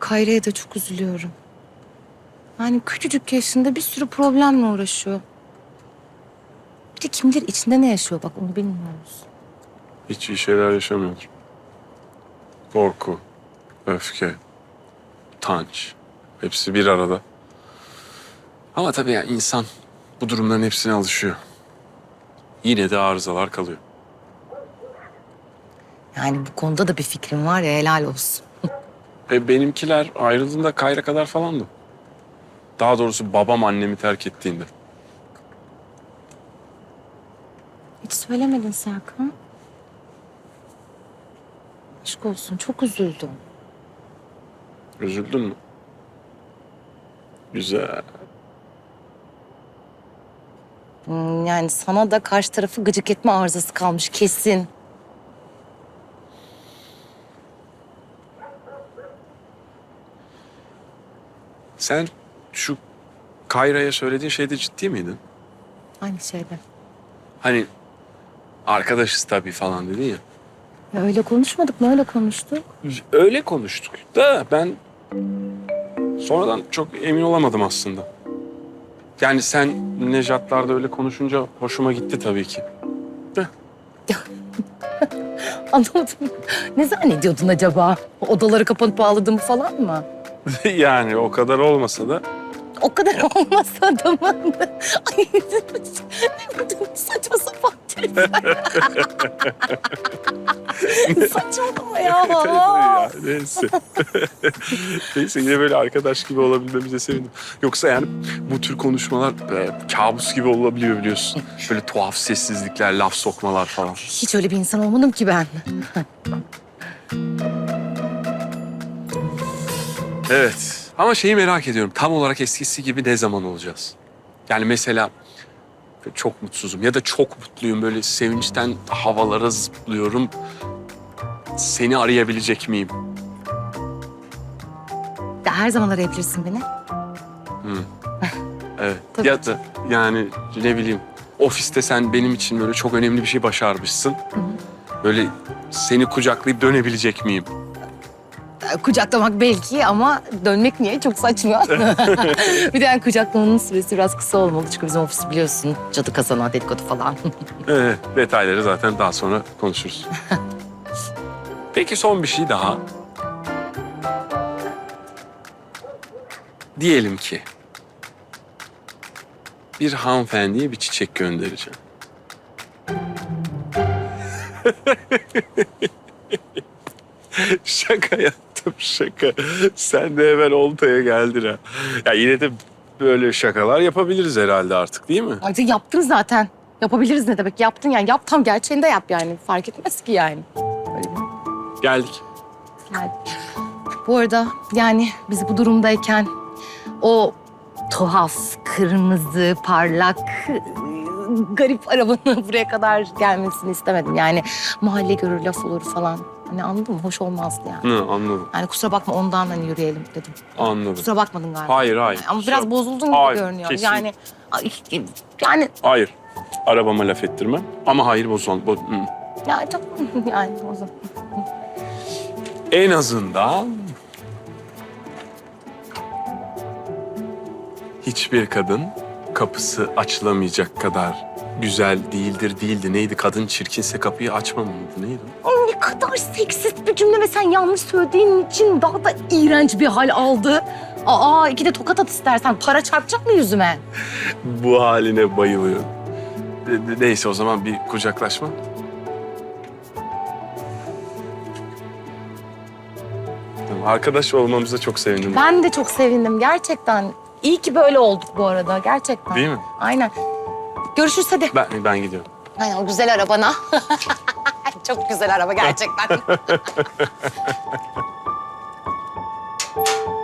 Kayra'ya da çok üzülüyorum. Yani küçücük yaşında bir sürü problemle uğraşıyor. Bir de kim bilir içinde ne yaşıyor bak onu bilmiyoruz. Hiç iyi şeyler yaşamıyordur. Korku, öfke, utanç. Hepsi bir arada. Ama tabii yani insan bu durumların hepsine alışıyor. Yine de arızalar kalıyor. Yani bu konuda da bir fikrim var ya helal olsun. E benimkiler ayrıldığında Kayra kadar falandı. Daha doğrusu babam annemi terk ettiğinde. Hiç söylemedin Serkan. Aşk olsun çok üzüldüm. Üzüldün mü? Güzel. Hmm, Yani sana da karşı tarafı gıcık etme arızası kalmış kesin. Sen şu Kayra'ya söylediğin şeyde ciddi miydin? Aynı şeyde. Hani arkadaşız tabii falan dedin ya. Ya öyle konuşmadık mı? Öyle konuştuk. Öyle konuştuk da ben sonradan çok emin olamadım aslında. Yani sen Nejatlar'da öyle konuşunca hoşuma gitti tabii ki. Anlamadım. Ne zannediyordun acaba? Odaları kapanıp ağladığımı falan mı? yani o kadar olmasa da O kadar olmasa adamın. Ay saçma sapan. Saçmalama ya. ya neyse. neyse yine böyle arkadaş gibi olabilmemize sevindim. Yoksa yani bu tür konuşmalar e, kabus gibi olabiliyor biliyorsun. Böyle tuhaf sessizlikler, laf sokmalar falan. Hiç öyle bir insan olmadım ki ben. Evet. Ama şeyi merak ediyorum. Tam olarak eskisi gibi ne zaman olacağız? Yani mesela çok mutsuzum ya da çok mutluyum. Böyle sevinçten havalara zıplıyorum. Seni arayabilecek miyim? Ya her zaman arayabilirsin beni. Evet. Tabii. Ya da yani ne bileyim ofiste sen benim için böyle çok önemli bir şey başarmışsın. Böyle seni kucaklayıp dönebilecek miyim? Ya, Kucaklamak belki ama dönmek niye? Çok saçma. bir de yani kucaklamanın süresi biraz kısa olmalı. Çünkü bizim ofis biliyorsun cadı kazana dedikodu falan. Evet, detayları zaten daha sonra konuşuruz. Peki son bir şey daha. Diyelim ki bir hanımefendiye bir çiçek göndereceğim. şaka yaptım şaka. Sen de hemen oltaya geldin ha. Ya yine de böyle şakalar yapabiliriz herhalde artık değil mi? Artık yaptın zaten. Yapabiliriz ne demek? Yaptın yani. Yap tam gerçeğinde yap yani. Fark etmez ki yani. Öyle bir- Geldik. Yani. Bu arada yani biz bu durumdayken o tuhaf, kırmızı, parlak, garip arabanın buraya kadar gelmesini istemedim. Yani mahalle görür, laf olur falan. Hani anladın mı? Hoş olmazdı yani. Hı, anladım. Yani kusura bakma ondan hani yürüyelim dedim. Anladım. Kusura bakmadın galiba. Hayır hayır. Ama Kusura- biraz bozuldun gibi Hayır, görünüyor. kesin. Yani ay, yani Hayır. Arabama laf ettirmem. Ama hayır bozul. Bo Hı. ya çok yani o zaman. en azından hiçbir kadın kapısı açılamayacak kadar güzel değildir değildi. Neydi? Kadın çirkinse kapıyı açmamalıdır. Neydi? Ay, Ne kadar seksist bir cümle ve sen yanlış söylediğin için daha da iğrenç bir hal aldı. Aa iki de tokat at istersen. Para çarpacak mı yüzüme? Bu haline bayılıyorum. Ne- ne- Neyse o zaman bir kucaklaşma. Tamam, Arkadaş olmamıza çok sevindim. Ben de çok sevindim gerçekten. İyi ki böyle olduk bu arada gerçekten. Değil mi? Aynen. Görüşürüz hadi. Ben, ben gidiyorum. Aynen o güzel arabana. Çok güzel araba gerçekten.